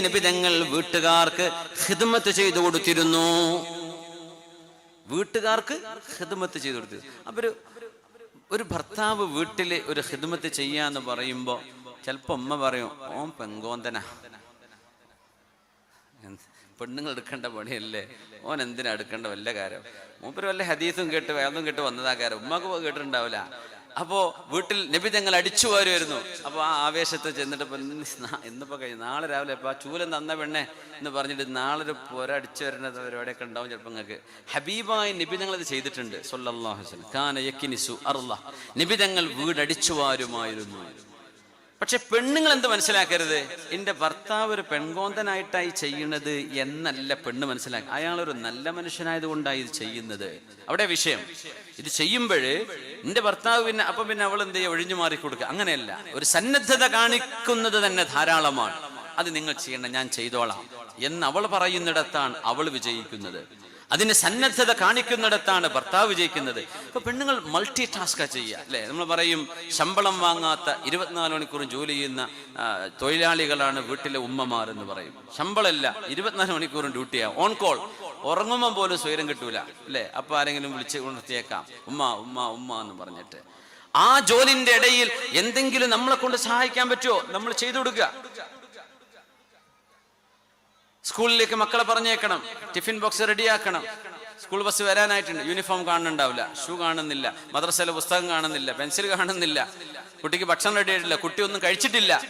നിബിതങ്ങൾ വീട്ടുകാർക്ക് ഹിദ്മത്ത് ചെയ്തു കൊടുത്തിരുന്നു. വീട്ടുകാർക്ക് ഹിദ്മത്ത് ചെയ്തു കൊടുത്തിരുന്നു. അപ്പൊ ഒരു ഒരു ഭർത്താവ് വീട്ടിൽ ഒരു ഹിദ്മത്ത് ചെയ്യാന്ന് പറയുമ്പോ ചിലപ്പോ അമ്മ പറയും ഓം പെങ്കോന്തന. പെണ്ണുങ്ങൾ എടുക്കേണ്ട പണിയല്ലേ? ഓൻ എന്തിനാ എടുക്കേണ്ട വല്ല കാര്യം? മൂപ്പര് വല്ല ഹദീസും കേട്ട് വേദം കേട്ട് വന്നതാ കാര്യം. ഉമ്മക്ക് കേട്ടിട്ടുണ്ടാവില്ല. അപ്പോ വീട്ടിൽ നബി തങ്ങൾ അടിച്ചു വരുമായിരുന്നു അപ്പൊ ആ ആവേശത്തെ ചെന്നിട്ട് ഇന്നിപ്പോ കഴിഞ്ഞു നാളെ രാവിലെ അപ്പൊ ആ ചൂലം തന്ന പെണ്ണെ എന്ന് പറഞ്ഞിട്ട് നാളെ ഒരു പുര അടിച്ചു വരുന്ന പരിപാടിയൊക്കെ ഉണ്ടാവും ചിലപ്പോൾ നിങ്ങൾക്ക്. ഹബീബായി നിബിതങ്ങൾ അത് ചെയ്തിട്ടുണ്ട്. സല്ലല്ലാഹു അലൈഹി യക്കിനിസു കാന നബി തങ്ങൾ വീട് വീടടിച്ചു വാരുമായിരുന്നു. പക്ഷെ പെണ്ണുങ്ങൾ എന്ത് മനസ്സിലാക്കരുത്? എന്റെ ഭർത്താവ് ഒരു പെൺകോന്തനായിട്ടായി ചെയ്യുന്നത് എന്നല്ല പെണ്ണ് മനസ്സിലാക്കുക. ഒരു നല്ല മനുഷ്യനായതുകൊണ്ടാണ് ഇത് ചെയ്യുന്നത്. അവിടെ വിഷയം. ഇത് ചെയ്യുമ്പോൾ എന്റെ ഭർത്താവ് പിന്നെ അപ്പൊ പിന്നെ അവൾ എന്ത് ചെയ്യുക ഒഴിഞ്ഞു മാറി കൊടുക്കുക അങ്ങനെയല്ല. ഒരു സന്നദ്ധത കാണിക്കുന്നത് തന്നെ ധാരാളമാണ്. അത് നിങ്ങൾ ചെയ്യണം ഞാൻ ചെയ്തോളാം. എന്ന് അവൾ പറയുന്നിടത്താണ് അവൾ വിജയിക്കുന്നത്. അതിന് സന്നദ്ധത കാണിക്കുന്നിടത്താണ് ഭർത്താവ് വിജയിക്കുന്നത്. ഇപ്പൊ പെണ്ണുങ്ങൾ മൾട്ടി ടാസ്ക ചെയ്യുക അല്ലെ? നമ്മൾ പറയും ശമ്പളം വാങ്ങാത്ത ഇരുപത്തിനാല് മണിക്കൂറും ജോലി ചെയ്യുന്ന തൊഴിലാളികളാണ് വീട്ടിലെ ഉമ്മമാർ എന്ന് പറയും. ശമ്പളമില്ല ഇരുപത്തിനാല് മണിക്കൂറും ഡ്യൂട്ടിയാ. On call. ഉറങ്ങുമ്പോൾ പോലും സ്വൈരം കിട്ടൂല അല്ലെ? അപ്പൊ ആരെങ്കിലും വിളിച്ച് ഉണർത്തിയേക്കാം. ഉമ്മ ഉമ്മ ഉമ്മ എന്ന് പറഞ്ഞിട്ട്. ആ ജോലിന്റെ ഇടയിൽ എന്തെങ്കിലും നമ്മളെ കൊണ്ട് സഹായിക്കാൻ പറ്റുമോ നമ്മൾ ചെയ്തു കൊടുക്കുക. സ്കൂളിലേക്ക് മക്കളെ പറഞ്ഞേക്കണം. ടിഫിൻ ബോക്സ് റെഡിയാക്കണം. സ്കൂൾ ബസ് വരാനായിട്ടുണ്ട്. യൂണിഫോം കാണുന്നുണ്ടാവില്ല. ഷൂ കാണുന്നില്ല. മദ്രസയിലെ പുസ്തകം കാണുന്നില്ല. പെൻസിൽ കാണുന്നില്ല. കുട്ടിക്ക് ഭക്ഷണം റെഡി ആയിട്ടില്ല. കുട്ടി ഒന്നും കഴിച്ചിട്ടില്ല.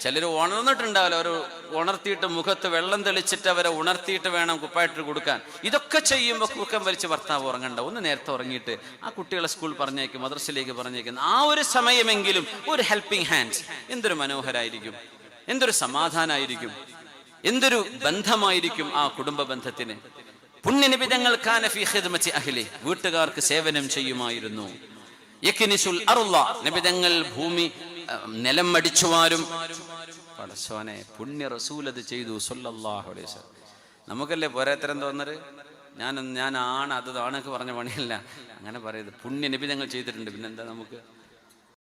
ചിലർ ഉണർന്നിട്ടുണ്ടാവില്ല. അവർ ഉണർത്തിയിട്ട് മുഖത്ത് വെള്ളം തെളിച്ചിട്ട് അവരെ ഉണർത്തിയിട്ട് വേണം കുപ്പായിട്ട് കൊടുക്കാൻ. ഇതൊക്കെ ചെയ്യുമ്പോൾ കുക്കം വലിച്ച് ഭർത്താവ് ഉറങ്ങണ്ട. ഒന്ന് നേരത്തെ ഉറങ്ങിയിട്ട് ആ കുട്ടികളെ സ്കൂൾ പറഞ്ഞേക്കും മദ്രസയിലേക്ക് പറഞ്ഞേക്കും. ആ ഒരു സമയമെങ്കിലും ഒരു ഹെൽപ്പിംഗ് ഹാൻഡ്സ് എന്തൊരു മനോഹരായിരിക്കും. എന്തൊരു സമാധാനമായിരിക്കും എന്തൊരു ബന്ധമായിരിക്കും ആ കുടുംബ ബന്ധത്തിന്? പുണ്യനിബിതങ്ങൾ കാനഫി ഖിദ്മത്തി അഹ്ലി. വീട്ടുകാർക്ക് സേവനം ചെയ്യുമായിരുന്നു. യക്കിനിസുൽ അറുള്ള നിബിതങ്ങൾ ഭൂമി നിലം അടിച്ചുവാരും പടച്ചോനെ പുണ്യ റസൂൽ അത് ചെയ്തു സല്ലല്ലാഹു അലൈഹി വസല്ലം. നമുക്കല്ലേ പോരാത്തരം തോന്നര് ഞാൻ ഞാൻ ആണ് അത് ആണൊക്കെ പറഞ്ഞ പണിയല്ല. അങ്ങനെ പറയരുത്. പുണ്യ നിബിതങ്ങൾ ചെയ്തിട്ടുണ്ട്. പിന്നെന്താ നമുക്ക്?